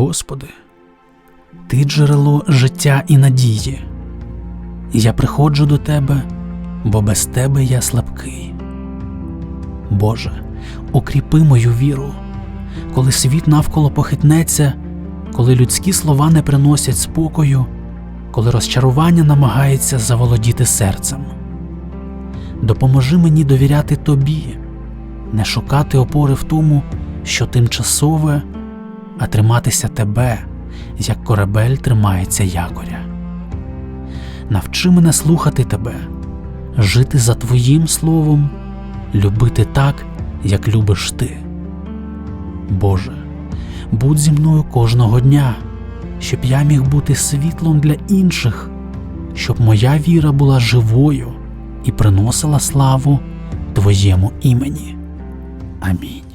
Господи, Ти джерело життя і надії. Я приходжу до Тебе, бо без Тебе я слабкий. Боже, укріпи мою віру, коли світ навколо похитнеться, коли людські слова не приносять спокою, коли розчарування намагається заволодіти серцем. Допоможи мені довіряти Тобі, не шукати опори в тому, що тимчасове, а триматися Тебе, як корабель тримається якоря. Навчи мене слухати Тебе, жити за Твоїм словом, любити так, як любиш Ти. Боже, будь зі мною кожного дня, щоб я міг бути світлом для інших, щоб моя віра була живою і приносила славу Твоєму імені. Амінь.